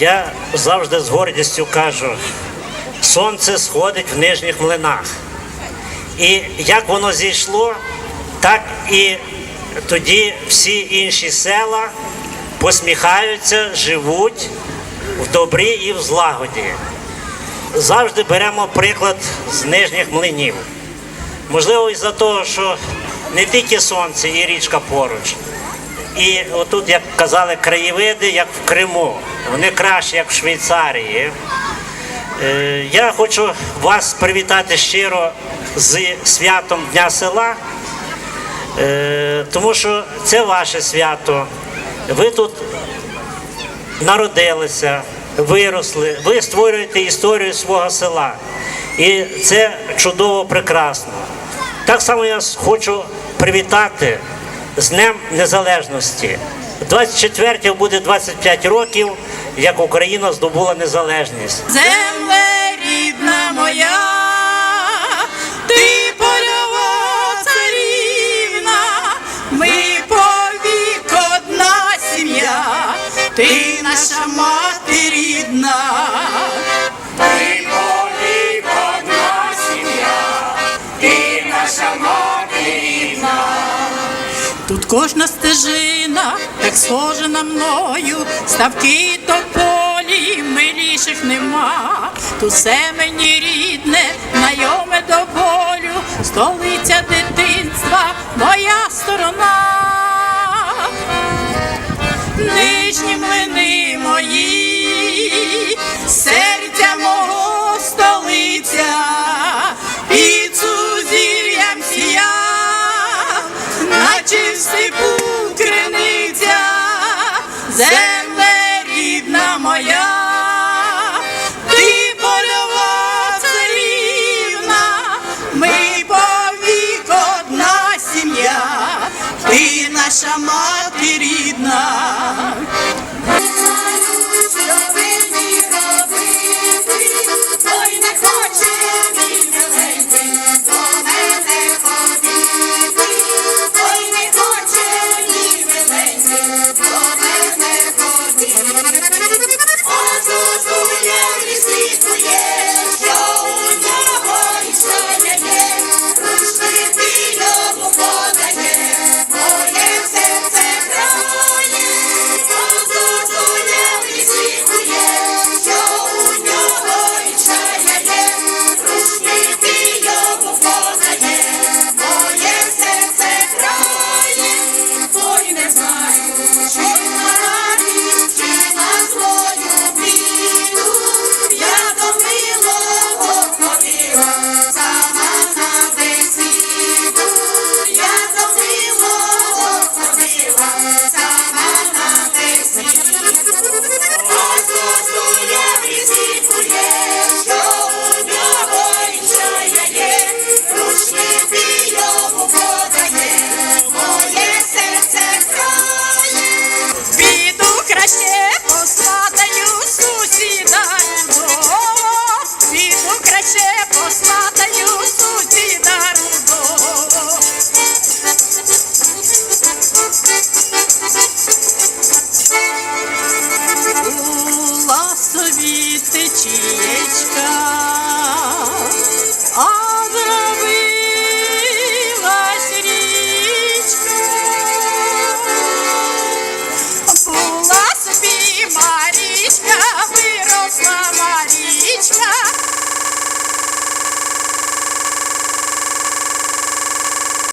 Я завжди з гордістю кажу, сонце сходить в нижніх млинах. І як воно зійшло, так і тоді всі інші села посміхаються, живуть в добрі і в злагоді. Завжди беремо приклад з нижніх млинів. Можливо, із-за того, що не тільки сонце і річка поруч. І отут, як казали, краєвиди, як в Криму. Вони кращі, як в Швейцарії. Е, Я хочу вас привітати щиро з святом Дня села, е, тому що це ваше свято. Ви тут народилися, виросли, ви створюєте історію свого села. І це чудово прекрасно. Так само я хочу привітати з Днем Незалежності. 24 буде 25 років, як Україна здобула незалежність. Земле рідна моя, ти польова царівна, ми повік одна сім'я, ти наша мати рідна. Тут кожна стежина, так схожа на мною, ставки тополі, миліших нема. ту все мені рідне, знайоме до болю, столиця дитинства, моя сторона. Нижні млини мої, земле рідна моя, ти польова царівна, ми повік одна сім'я, ти наша мати рідна. to